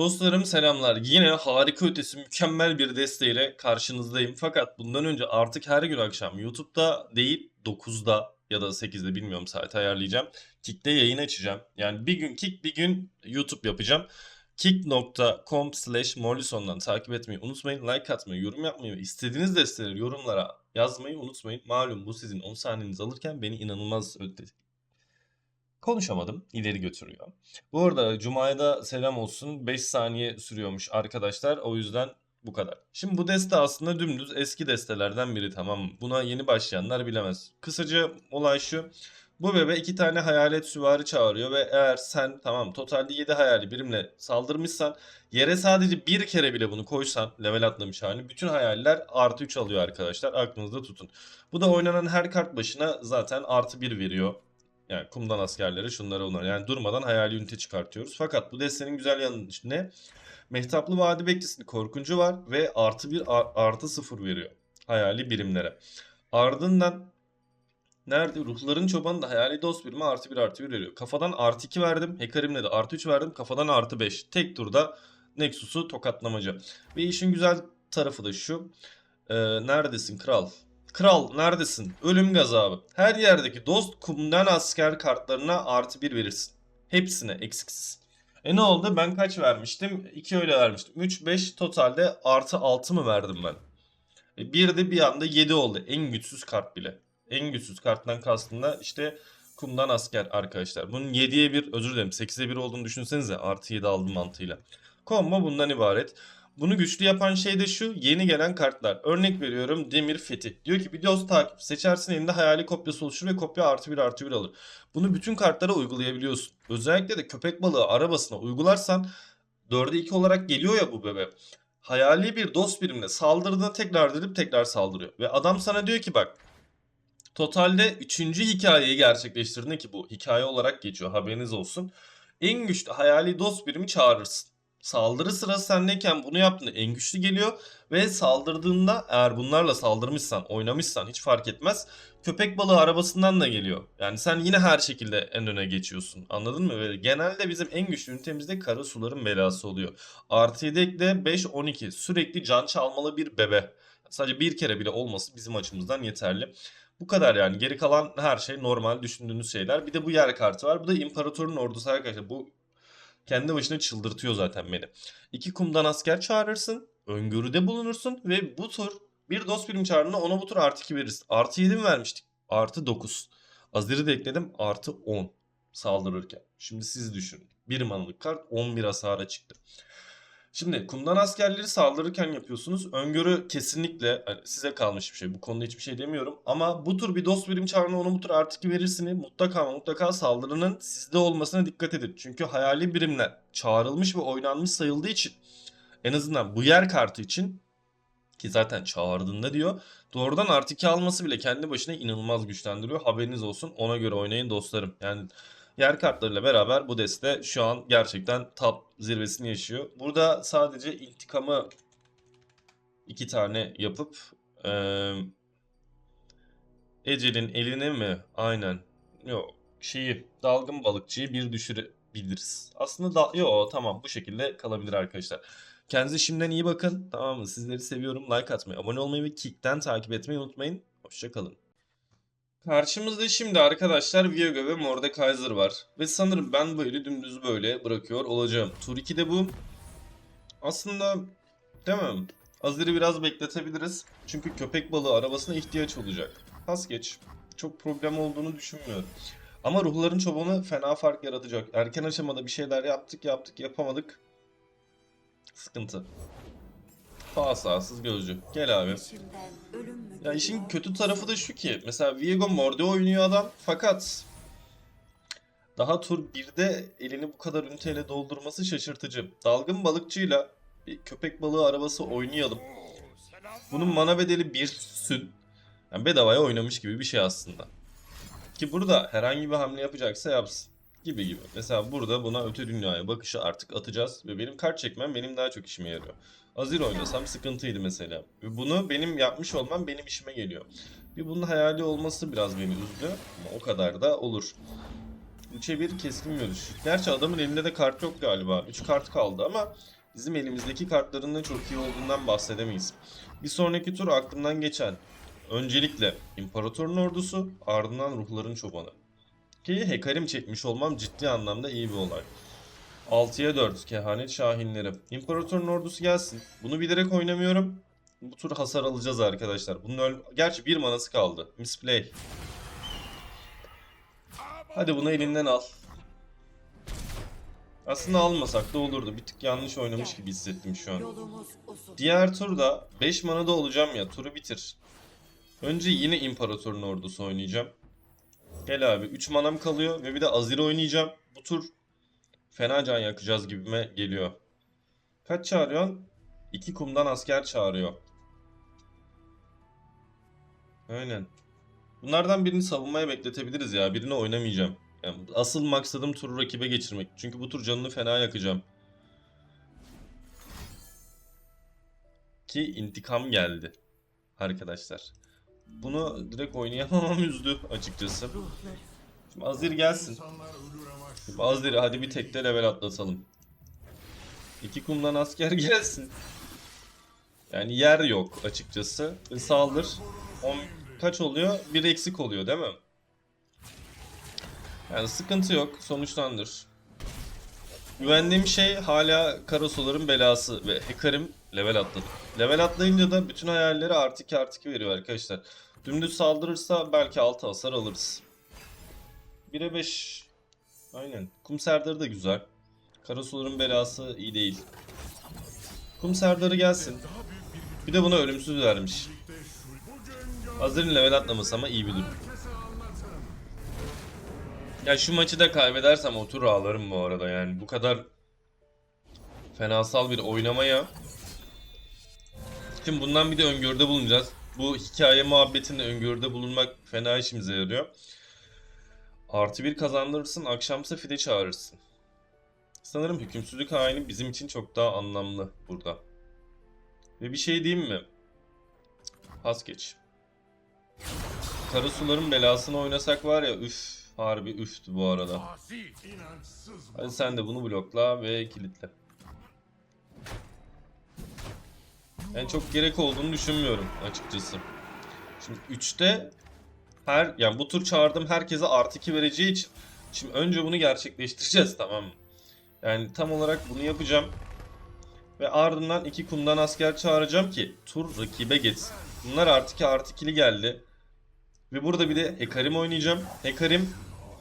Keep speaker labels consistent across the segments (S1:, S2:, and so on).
S1: Dostlarım selamlar. Yine harika ötesi mükemmel bir desteğiyle karşınızdayım. Fakat bundan önce artık her gün akşam YouTube'da değil 9'da ya da 8'de bilmiyorum saati ayarlayacağım. Kick'te yayın açacağım. Yani bir gün Kick bir gün YouTube yapacağım. Kick.com slash Morlison'dan takip etmeyi unutmayın. Like atmayı, yorum yapmayı ve istediğiniz desteleri yorumlara yazmayı unutmayın. Malum bu sizin 10 saniyenizi alırken beni inanılmaz. Konuşamadım. ileri götürüyor. Bu arada Cuma'ya da selam olsun. 5 saniye sürüyormuş arkadaşlar. O yüzden bu kadar. Şimdi bu deste aslında dümdüz eski destelerden biri tamam? Buna yeni başlayanlar bilemez. Kısaca olay şu. Bu bebe iki tane hayalet süvari çağırıyor ve eğer sen tamam totalde 7 hayali birimle saldırmışsan yere sadece bir kere bile bunu koysan level atlamış hali bütün hayaller artı 3 alıyor arkadaşlar aklınızda tutun. Bu da oynanan her kart başına zaten artı 1 veriyor. Yani kumdan askerleri şunlara bunlar. Yani durmadan hayali ünite çıkartıyoruz. Fakat bu destenin güzel yanı ne? Mehtaplı Vadi Bekçisi'nin korkuncu var ve artı bir ar- artı sıfır veriyor hayali birimlere. Ardından nerede? Ruhların çobanı da hayali dost birimi artı bir artı bir veriyor. Kafadan artı 2 verdim. Hekarimle de artı 3 verdim. Kafadan artı 5. Tek turda Nexus'u tokatlamaca. Ve işin güzel tarafı da şu. Ee, neredesin kral? Kral neredesin? Ölüm gazabı. Her yerdeki dost kumdan asker kartlarına artı bir verirsin. Hepsine eksiksiz. E ne oldu? Ben kaç vermiştim? 2 öyle vermiştim. 3, 5 totalde artı 6 mı verdim ben? E bir de bir anda 7 oldu. En güçsüz kart bile. En güçsüz karttan kastım da işte kumdan asker arkadaşlar. Bunun 7'ye 1 özür dilerim 8'e 1 olduğunu düşünsenize. Artı 7 aldım mantığıyla. Combo bundan ibaret. Bunu güçlü yapan şey de şu yeni gelen kartlar. Örnek veriyorum Demir Fethi. Diyor ki bir dost takip seçersin elinde hayali kopyası oluşur ve kopya artı bir artı bir alır. Bunu bütün kartlara uygulayabiliyorsun. Özellikle de köpek balığı arabasına uygularsan 4'e 2 olarak geliyor ya bu bebe. Hayali bir dost birimle saldırdığında tekrar delip tekrar saldırıyor. Ve adam sana diyor ki bak totalde 3. hikayeyi gerçekleştirdiğinde ki bu hikaye olarak geçiyor haberiniz olsun. En güçlü hayali dost birimi çağırırsın. Saldırı sırası sendeyken bunu yaptığında en güçlü geliyor ve saldırdığında eğer bunlarla saldırmışsan, oynamışsan hiç fark etmez. Köpek balığı arabasından da geliyor. Yani sen yine her şekilde en öne geçiyorsun. Anladın mı? Ve genelde bizim en güçlü ünitemizde kara suların belası oluyor. Artı yedekle 5-12 sürekli can çalmalı bir bebe. Sadece bir kere bile olması bizim açımızdan yeterli. Bu kadar yani. Geri kalan her şey normal düşündüğünüz şeyler. Bir de bu yer kartı var. Bu da imparatorun ordusu arkadaşlar. Bu kendi başına çıldırtıyor zaten beni. İki kumdan asker çağırırsın. Öngörüde bulunursun ve bu tur bir dost birim çağrına ona bu tur artı 2 veririz. Artı 7 mi vermiştik? Artı 9. Azir'i de ekledim. Artı 10 saldırırken. Şimdi siz düşünün. Bir manlık kart 11 hasara çıktı. Şimdi kumdan askerleri saldırırken yapıyorsunuz. Öngörü kesinlikle hani size kalmış bir şey. Bu konuda hiçbir şey demiyorum. Ama bu tur bir dost birim çağrına ona bu tur artı 2 verirsiniz. Mutlaka ama mutlaka saldırının sizde olmasına dikkat edin. Çünkü hayali birimler çağrılmış ve oynanmış sayıldığı için en azından bu yer kartı için ki zaten çağırdığında diyor. Doğrudan artı 2 alması bile kendi başına inanılmaz güçlendiriyor. Haberiniz olsun. Ona göre oynayın dostlarım. Yani yer kartlarıyla beraber bu deste şu an gerçekten top zirvesini yaşıyor. Burada sadece intikamı iki tane yapıp eee Ecel'in eline mi? Aynen. Yok şeyi dalgın balıkçıyı bir düşürebiliriz. Aslında da yo tamam bu şekilde kalabilir arkadaşlar. Kendinize şimdiden iyi bakın. Tamam mı? Sizleri seviyorum. Like atmayı, abone olmayı ve Kick'ten takip etmeyi unutmayın. Hoşçakalın. Karşımızda şimdi arkadaşlar Viego ve Mordekaiser var. Ve sanırım ben böyle dümdüz böyle bırakıyor olacağım. Tur 2'de bu. Aslında demem. Azir'i biraz bekletebiliriz. Çünkü köpek balığı arabasına ihtiyaç olacak. Pas geç. Çok problem olduğunu düşünmüyorum. Ama ruhların çobanı fena fark yaratacak. Erken aşamada bir şeyler yaptık yaptık yapamadık. Sıkıntı. Fasasız gözcü. Gel abi. Ya işin kötü tarafı da şu ki mesela Viego Morde oynuyor adam fakat daha tur 1'de elini bu kadar üniteyle doldurması şaşırtıcı. Dalgın balıkçıyla bir köpek balığı arabası oynayalım. Bunun mana bedeli bir süt. Yani bedavaya oynamış gibi bir şey aslında. Ki burada herhangi bir hamle yapacaksa yapsın. Gibi gibi. Mesela burada buna öte dünyaya bakışı artık atacağız. Ve benim kart çekmem benim daha çok işime yarıyor. Azir oynasam sıkıntıydı mesela. Ve bunu benim yapmış olmam benim işime geliyor. Bir bunun hayali olması biraz beni üzdü. Ama o kadar da olur. 3'e 1 keskin görüş. Gerçi adamın elinde de kart yok galiba. 3 kart kaldı ama bizim elimizdeki kartların da çok iyi olduğundan bahsedemeyiz. Bir sonraki tur aklımdan geçen öncelikle İmparatorun ordusu ardından ruhların çobanı. Ki Hekarim çekmiş olmam ciddi anlamda iyi bir olay. 6'ya 4 kehanet şahinleri. İmparatorun ordusu gelsin. Bunu bilerek oynamıyorum. Bu tur hasar alacağız arkadaşlar. Bunun öl Gerçi bir manası kaldı. Misplay. Hadi bunu elinden al. Aslında almasak da olurdu. Bir tık yanlış oynamış gibi hissettim şu an. Diğer turda 5 manada olacağım ya. Turu bitir. Önce yine İmparatorun ordusu oynayacağım. Gel abi 3 manam kalıyor ve bir de Azir oynayacağım. Bu tur fena can yakacağız gibime geliyor. Kaç çağırıyorsun? 2 kumdan asker çağırıyor. Aynen. Bunlardan birini savunmaya bekletebiliriz ya. Birini oynamayacağım. Yani asıl maksadım turu rakibe geçirmek. Çünkü bu tur canını fena yakacağım. Ki intikam geldi. Arkadaşlar. Bunu direkt oynayamamam üzdü açıkçası. Şimdi Azir gelsin. Şimdi Azir'i hadi bir tekte level atlatalım. İki kumdan asker gelsin. Yani yer yok açıkçası. E, saldır. On, kaç oluyor? Bir eksik oluyor değil mi? Yani sıkıntı yok. Sonuçlandır. Güvendiğim şey hala Karasolar'ın belası ve Hekarim level atladı. Level atlayınca da bütün hayalleri artı 2 artı 2 veriyor arkadaşlar. Dümdüz saldırırsa belki 6 hasar alırız. 1'e 5 Aynen. Kum Serdarı da güzel. Karasolar'ın belası iyi değil. Kum Serdarı gelsin. Bir de buna ölümsüz vermiş. Hazırın level atlaması ama iyi bir durum. Ya şu maçı da kaybedersem o turu ağlarım bu arada yani. Bu kadar fenasal bir oynamaya. Şimdi bundan bir de öngörüde bulunacağız. Bu hikaye muhabbetinde öngörüde bulunmak fena işimize yarıyor. Artı bir kazandırırsın, akşamsa fide çağırırsın. Sanırım hükümsüzlük haini bizim için çok daha anlamlı burada. Ve bir şey diyeyim mi? Pas geç. Karasuların belasını oynasak var ya üf harbi üftü bu arada. Hadi sen de bunu blokla ve kilitle. Ben çok gerek olduğunu düşünmüyorum açıkçası. Şimdi 3'te her yani bu tur çağırdığım herkese artı 2 vereceği için şimdi önce bunu gerçekleştireceğiz tamam mı? Yani tam olarak bunu yapacağım. Ve ardından iki kumdan asker çağıracağım ki tur rakibe geçsin. Bunlar artı 2 artı 2'li geldi. Ve burada bir de Hekarim oynayacağım. Hekarim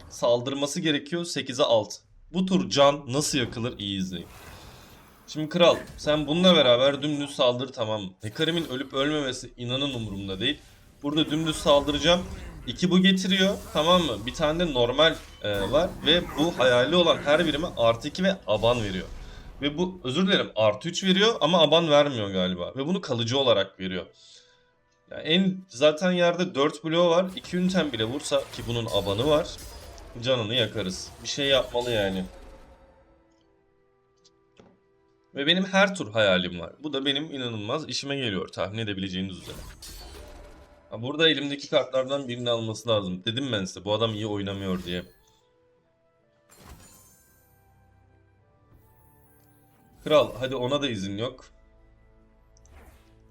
S1: saldırması gerekiyor 8'e 6. Bu tur can nasıl yakılır iyi izleyin. Şimdi kral sen bununla beraber dümdüz saldır tamam mı? Ölüp ölmemesi inanın umurumda değil. Burada dümdüz saldıracağım. İki bu getiriyor tamam mı? Bir tane de normal e, var ve bu hayali olan her birime artı 2 ve aban veriyor. Ve bu özür dilerim artı 3 veriyor ama aban vermiyor galiba. Ve bunu kalıcı olarak veriyor. Yani en zaten yerde 4 bloğu var. 2 üntem bile vursa ki bunun abanı var. Canını yakarız. Bir şey yapmalı yani. Ve benim her tur hayalim var. Bu da benim inanılmaz işime geliyor tahmin edebileceğiniz üzere. Burada elimdeki kartlardan birini alması lazım. Dedim ben size bu adam iyi oynamıyor diye. Kral hadi ona da izin yok.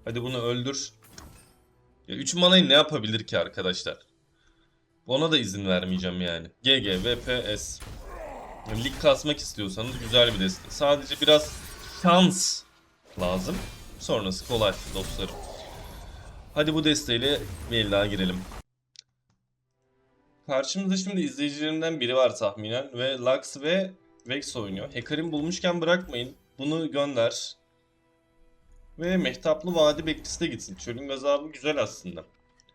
S1: Hadi bunu öldür. Ya 3 manayı ne yapabilir ki arkadaşlar? Ona da izin vermeyeceğim yani. GG, VPS. Lig kasmak istiyorsanız güzel bir deste. Sadece biraz şans lazım. Sonrası kolay dostlarım. Hadi bu desteğiyle bir girelim. Karşımızda şimdi izleyicilerimden biri var tahminen ve Lux ve Vex oynuyor. Hekarim bulmuşken bırakmayın. Bunu gönder. Ve Mehtaplı Vadi Bekçisi de gitsin. Çölün gazabı güzel aslında.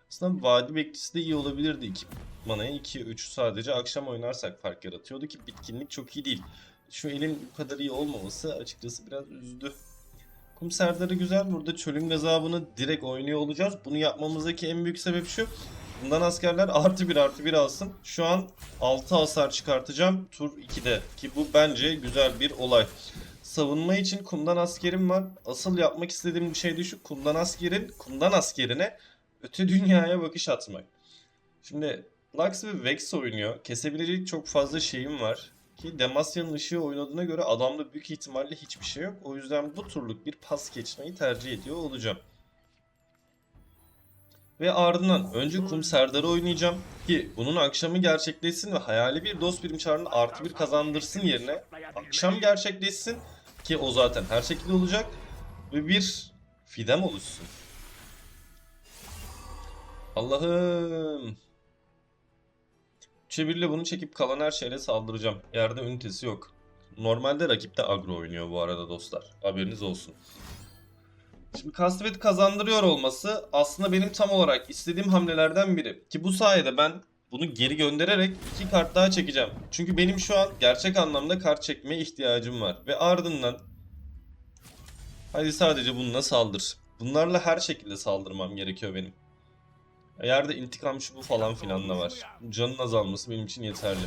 S1: Aslında Vadi Bekçisi de iyi olabilirdi. 2 manaya 2 3 sadece akşam oynarsak fark yaratıyordu ki bitkinlik çok iyi değil. Şu elin bu kadar iyi olmaması açıkçası biraz üzdü. Kum Serdar'ı güzel. Burada çölün gazabını direkt oynuyor olacağız. Bunu yapmamızdaki en büyük sebep şu. Bundan askerler artı bir artı bir alsın. Şu an 6 hasar çıkartacağım tur 2'de. Ki bu bence güzel bir olay. Savunma için kumdan askerim var. Asıl yapmak istediğim bir şey de şu. Kumdan askerin, kumdan askerine öte dünyaya bakış atmak. Şimdi Lux ve Vex oynuyor. Kesebilecek çok fazla şeyim var. Ki Demacia'nın ışığı oynadığına göre adamda büyük ihtimalle hiçbir şey yok. O yüzden bu turluk bir pas geçmeyi tercih ediyor olacağım. Ve ardından önce Kum Serdar'ı oynayacağım ki bunun akşamı gerçekleşsin ve hayali bir dost birim çağrını artı bir kazandırsın yerine akşam gerçekleşsin ki o zaten her şekilde olacak ve bir fidem oluşsun. Allah'ım. 3'e 1 ile bunu çekip kalan her şeyle saldıracağım. Yerde ünitesi yok. Normalde rakip de agro oynuyor bu arada dostlar. Haberiniz olsun. Şimdi Kasvet kazandırıyor olması aslında benim tam olarak istediğim hamlelerden biri. Ki bu sayede ben bunu geri göndererek iki kart daha çekeceğim. Çünkü benim şu an gerçek anlamda kart çekmeye ihtiyacım var. Ve ardından hadi sadece bununla saldır. Bunlarla her şekilde saldırmam gerekiyor benim. Yerde intikam şu bu falan filan da var. Canın azalması benim için yeterli.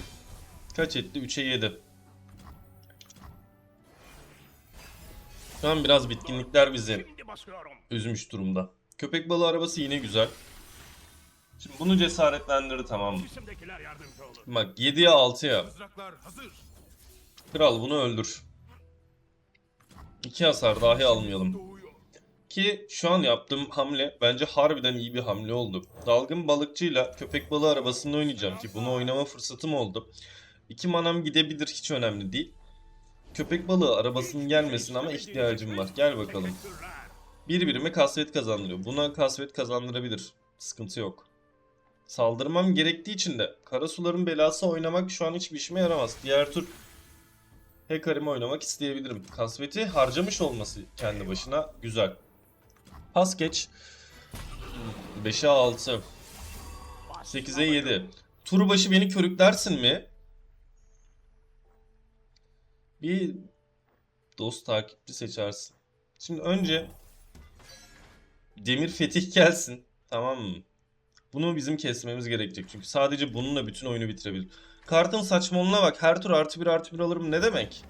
S1: Kaç etti? 3'e 7. Şu an biraz bitkinlikler bizi üzmüş durumda. Köpek balığı arabası yine güzel. Şimdi bunu cesaretlendirdi tamam mı? Bak 7'ye 6'ya.
S2: Mızraklar hazır.
S1: Kral bunu öldür. 2 hasar dahi almayalım. Ki şu an yaptığım hamle bence harbiden iyi bir hamle oldu. Dalgın balıkçıyla köpek balığı arabasında oynayacağım ki bunu oynama fırsatım oldu. 2 manam gidebilir hiç önemli değil. Köpek balığı arabasının gelmesine ama ihtiyacım var. Gel bakalım. Bir birime kasvet kazandırıyor. Buna kasvet kazandırabilir. Sıkıntı yok. Saldırmam gerektiği için de Karasuların belası oynamak şu an hiçbir işime yaramaz. Diğer tur Hekarim'i oynamak isteyebilirim. Kasveti harcamış olması kendi başına güzel. Pas geç. 5'e 6. 8'e 7. Tur başı beni körüklersin mi? Bir dost takipçi seçersin. Şimdi önce Demir Fetih gelsin. Tamam mı? Bunu bizim kesmemiz gerekecek. Çünkü sadece bununla bütün oyunu bitirebilir. Kartın saçmalığına bak. Her tur artı bir artı bir alırım ne demek?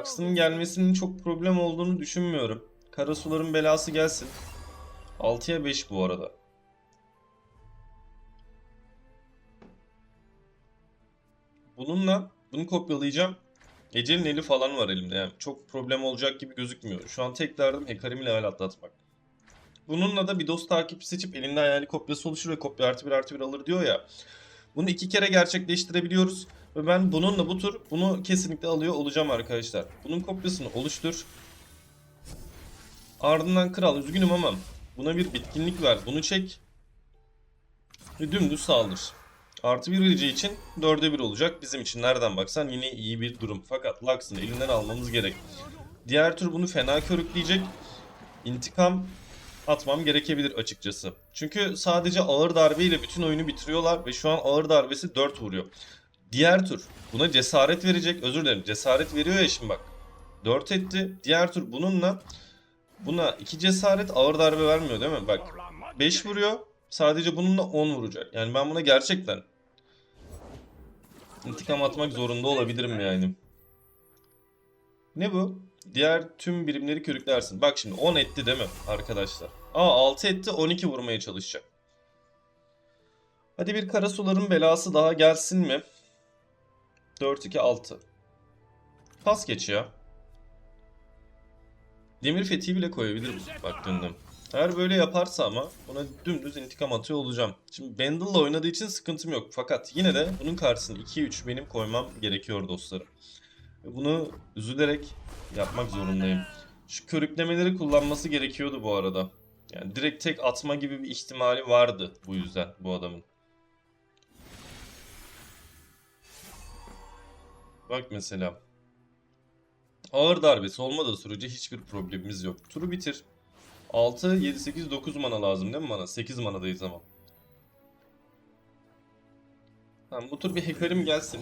S1: Lux'ın gelmesinin çok problem olduğunu düşünmüyorum. Karasuların belası gelsin. 6'ya 5 bu arada. Bununla bunu kopyalayacağım. Ecelin eli falan var elimde yani. Çok problem olacak gibi gözükmüyor. Şu an tek derdim Hekarim'i level atlatmak. Bununla da bir dost takipçi seçip elinde hayali kopyası oluşur ve kopya artı bir artı bir alır diyor ya. Bunu iki kere gerçekleştirebiliyoruz. Ve ben bununla bu tur bunu kesinlikle alıyor olacağım arkadaşlar. Bunun kopyasını oluştur. Ardından kral üzgünüm ama buna bir bitkinlik ver. Bunu çek. Ve dümdüz saldır. Artı bir vereceği için 4'e 1 olacak. Bizim için nereden baksan yine iyi bir durum. Fakat Lux'ın elinden almamız gerek. Diğer tur bunu fena körükleyecek. İntikam atmam gerekebilir açıkçası. Çünkü sadece ağır darbeyle bütün oyunu bitiriyorlar ve şu an ağır darbesi 4 vuruyor. Diğer tur buna cesaret verecek. Özür dilerim. Cesaret veriyor ya şimdi bak. 4 etti. Diğer tur bununla buna 2 cesaret ağır darbe vermiyor değil mi? Bak
S3: Zorlanma
S1: 5
S3: gerek.
S1: vuruyor. Sadece bununla 10 vuracak. Yani ben buna gerçekten intikam atmak zorunda olabilirim yani. Ne bu? Diğer tüm birimleri körüklersin. Bak şimdi 10 etti değil mi arkadaşlar? Aa 6 etti 12 vurmaya çalışacak. Hadi bir karasuların belası daha gelsin mi? 4 2 6. Pas geç ya. Demir fethiyi bile koyabilirim baktığında. Eğer böyle yaparsa ama ona dümdüz intikam atıyor olacağım. Şimdi Bandle'la oynadığı için sıkıntım yok. Fakat yine de bunun karşısına 2-3 benim koymam gerekiyor dostlarım. Bunu üzülerek yapmak zorundayım. Şu körüklemeleri kullanması gerekiyordu bu arada. Yani direkt tek atma gibi bir ihtimali vardı bu yüzden bu adamın. Bak mesela. Ağır darbesi olmadığı sürece hiçbir problemimiz yok. Turu bitir. 6, 7, 8, 9 mana lazım değil mi bana? 8 manadayız ama. Tamam bu tur bir hekarim gelsin.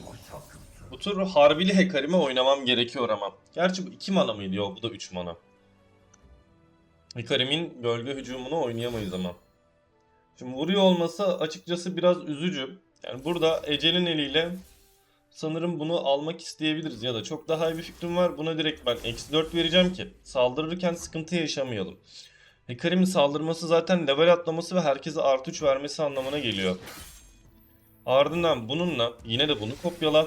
S1: Bu tur harbili hekarime oynamam gerekiyor ama. Gerçi bu 2 mana mıydı? Yok bu da 3 mana. Hekarimin gölge hücumunu oynayamayız ama. Şimdi vuruyor olması açıkçası biraz üzücü. Yani burada Ecel'in eliyle sanırım bunu almak isteyebiliriz ya da çok daha iyi bir fikrim var. Buna direkt ben eksi 4 vereceğim ki saldırırken sıkıntı yaşamayalım. Hekarim'in saldırması zaten level atlaması ve herkese artı 3 vermesi anlamına geliyor. Ardından bununla yine de bunu kopyala.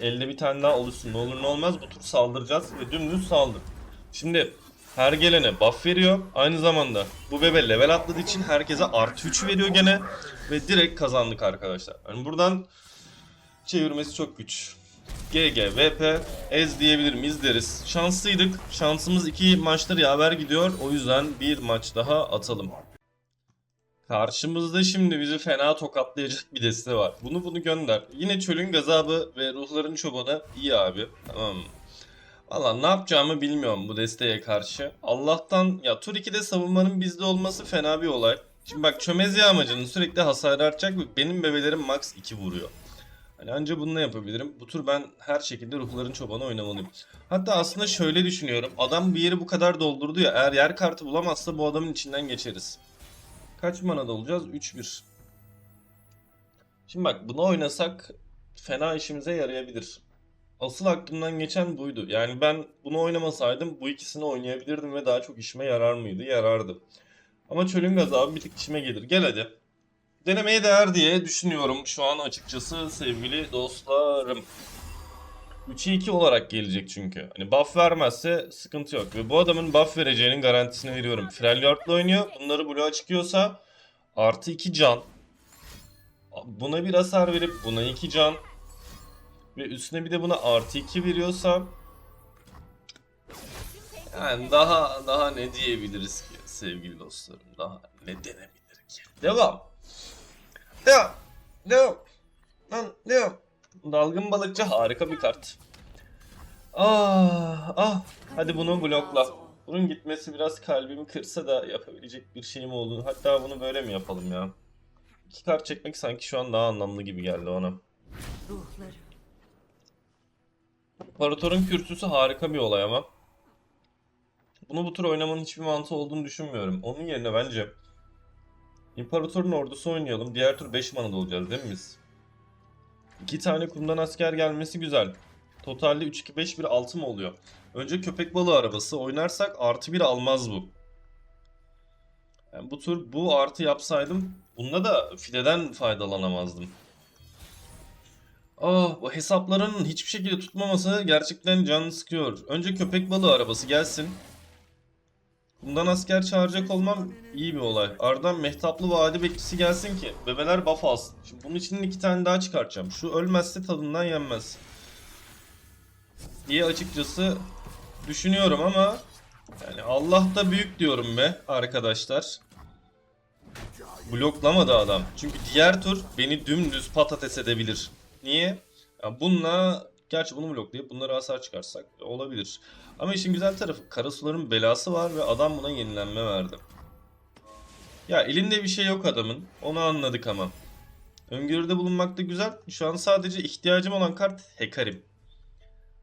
S1: Elde bir tane daha oluşsun ne olur ne olmaz bu tur saldıracağız ve dümdüz saldır. Şimdi her gelene buff veriyor. Aynı zamanda bu bebe level atladığı için herkese artı 3 veriyor gene. Ve direkt kazandık arkadaşlar. Yani buradan çevirmesi çok güç. GG, VP, Ez diyebilir miyiz deriz. Şanslıydık. Şansımız iki maçları yaver gidiyor. O yüzden bir maç daha atalım. Karşımızda şimdi bizi fena tokatlayacak bir deste var. Bunu bunu gönder. Yine çölün gazabı ve ruhların çobanı iyi abi. Tamam? Valla ne yapacağımı bilmiyorum bu desteğe karşı. Allah'tan ya tur 2'de savunmanın bizde olması fena bir olay. Şimdi bak çömez yağmacının sürekli hasarı artacak ve benim bebelerim max 2 vuruyor. Hani anca bunu yapabilirim. Bu tur ben her şekilde ruhların çobanı oynamalıyım. Hatta aslında şöyle düşünüyorum. Adam bir yeri bu kadar doldurdu ya. Eğer yer kartı bulamazsa bu adamın içinden geçeriz. Kaç manada olacağız? 3-1. Şimdi bak bunu oynasak fena işimize yarayabilir. Asıl aklımdan geçen buydu. Yani ben bunu oynamasaydım bu ikisini oynayabilirdim ve daha çok işime yarar mıydı? Yarardı. Ama çölün gazabı bir tık işime gelir. Gel hadi. Denemeye değer diye düşünüyorum şu an açıkçası sevgili dostlarım. 3'e 2 olarak gelecek çünkü. Hani buff vermezse sıkıntı yok. Ve bu adamın buff vereceğinin garantisini veriyorum. Freljord'la oynuyor. Bunları bloğa çıkıyorsa artı 2 can. Buna bir hasar verip buna 2 can. Ve üstüne bir de buna artı 2 veriyorsa yani daha daha ne diyebiliriz ki sevgili dostlarım? Daha ne denebilir ki? Devam. Devam. Devam. Lan devam. Dalgın balıkçı harika bir kart. Ah ah. Hadi bunu blokla. Bunun gitmesi biraz kalbimi kırsa da yapabilecek bir şeyim oldu. Hatta bunu böyle mi yapalım ya? İki kart çekmek sanki şu an daha anlamlı gibi geldi ona. İmparatorun kürsüsü harika bir olay ama. Bunu bu tur oynamanın hiçbir mantığı olduğunu düşünmüyorum. Onun yerine bence İmparatorun ordusu oynayalım. Diğer tur 5 manada olacağız değil mi biz? 2 tane kumdan asker gelmesi güzel. Totalde 3-2-5 bir 6 mı oluyor? Önce köpek balığı arabası oynarsak artı 1 almaz bu. Yani bu tur bu artı yapsaydım bunda da fileden faydalanamazdım. Ah bu hesapların hiçbir şekilde tutmaması gerçekten can sıkıyor. Önce köpek balığı arabası gelsin. Bundan asker çağıracak olmam iyi bir olay. Ardından mehtaplı vadi bekçisi gelsin ki bebeler buff alsın. Şimdi bunun için iki tane daha çıkartacağım. Şu ölmezse tadından yenmez. Diye açıkçası düşünüyorum ama yani Allah da büyük diyorum be arkadaşlar. Bloklamadı adam. Çünkü diğer tur beni dümdüz patates edebilir. Niye? Ya bununla gerçi bunu bloklayıp bunları hasar çıkarsak olabilir. Ama işin güzel tarafı Karasuların belası var ve adam buna yenilenme verdi. Ya elinde bir şey yok adamın. Onu anladık ama. Öngörüde bulunmak da güzel. Şu an sadece ihtiyacım olan kart Hekarim.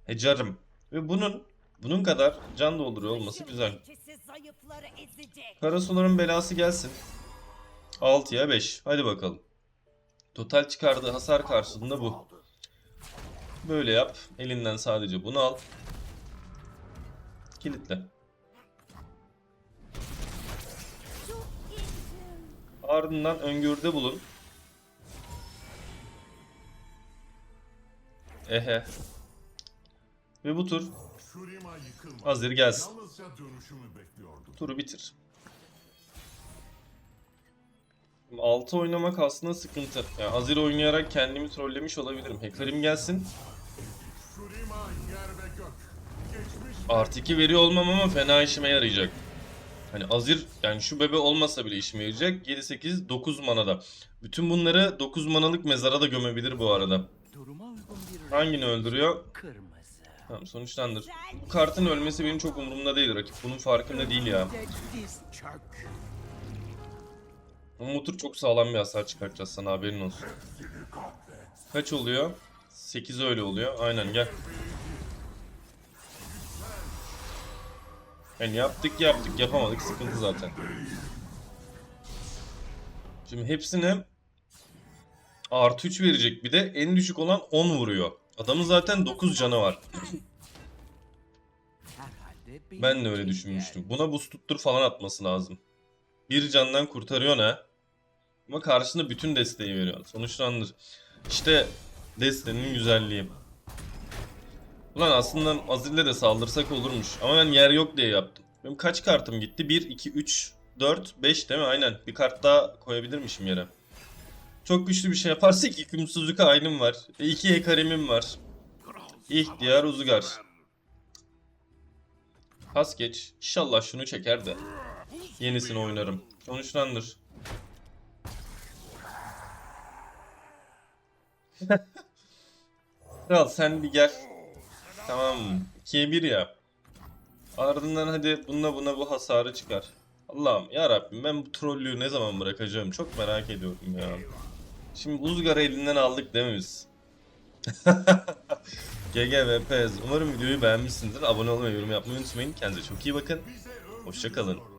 S1: Hecarım. Ve bunun bunun kadar can dolduruyor olması güzel. Karasuların belası gelsin. 6'ya 5. Hadi bakalım. Total çıkardığı hasar karşılığında bu. Böyle yap. Elinden sadece bunu al. Kilitle. Ardından öngörüde bulun. Ehe. Ve bu tur. Azir gelsin. Turu bitir. 6 oynamak aslında sıkıntı. Yani Azir oynayarak kendimi trollemiş olabilirim. Hekarim gelsin. Artı 2 veriyor olmam ama fena işime yarayacak. Hani Azir yani şu bebe olmasa bile işime yarayacak. 7 8 9 manada. Bütün bunları 9 manalık mezara da gömebilir bu arada. Hangini öldürüyor? Tamam sonuçlandır. Bu kartın ölmesi benim çok umurumda değil. Rakip bunun farkında değil ya. Bu tur çok sağlam bir hasar çıkartacağız sana haberin olsun. Kaç oluyor? 8 öyle oluyor. Aynen gel. Yani yaptık yaptık yapamadık sıkıntı zaten. Şimdi hepsine artı 3 verecek bir de en düşük olan 10 vuruyor. Adamın zaten 9 canı var. Ben de öyle düşünmüştüm. Buna buz tuttur falan atması lazım. Bir candan kurtarıyor ne? Ama karşında bütün desteği veriyor. Sonuçlandır. İşte destenin güzelliği. Ulan aslında Azil'le de saldırsak olurmuş. Ama ben yer yok diye yaptım. Benim kaç kartım gitti? 1, 2, 3, 4, 5 değil mi? Aynen. Bir kart daha koyabilirmişim yere. Çok güçlü bir şey yaparsak iki aynım var. Ve iki Ekarim'im var. İhtiyar Uzugar. Pas geç. İnşallah şunu çeker de. Yenisini oynarım. Sonuçlandır. Kral sen bir gel. Tamam. 2'ye 1 ya. Ardından hadi bununla buna bu hasarı çıkar. Allah'ım ya Rabbim ben bu trollüğü ne zaman bırakacağım çok merak ediyorum ya. Şimdi Uzgar'ı elinden aldık değil mi biz? GG ve PEZ. Umarım videoyu beğenmişsinizdir. Abone olmayı, yorum yapmayı unutmayın. Kendinize çok iyi bakın. Hoşçakalın.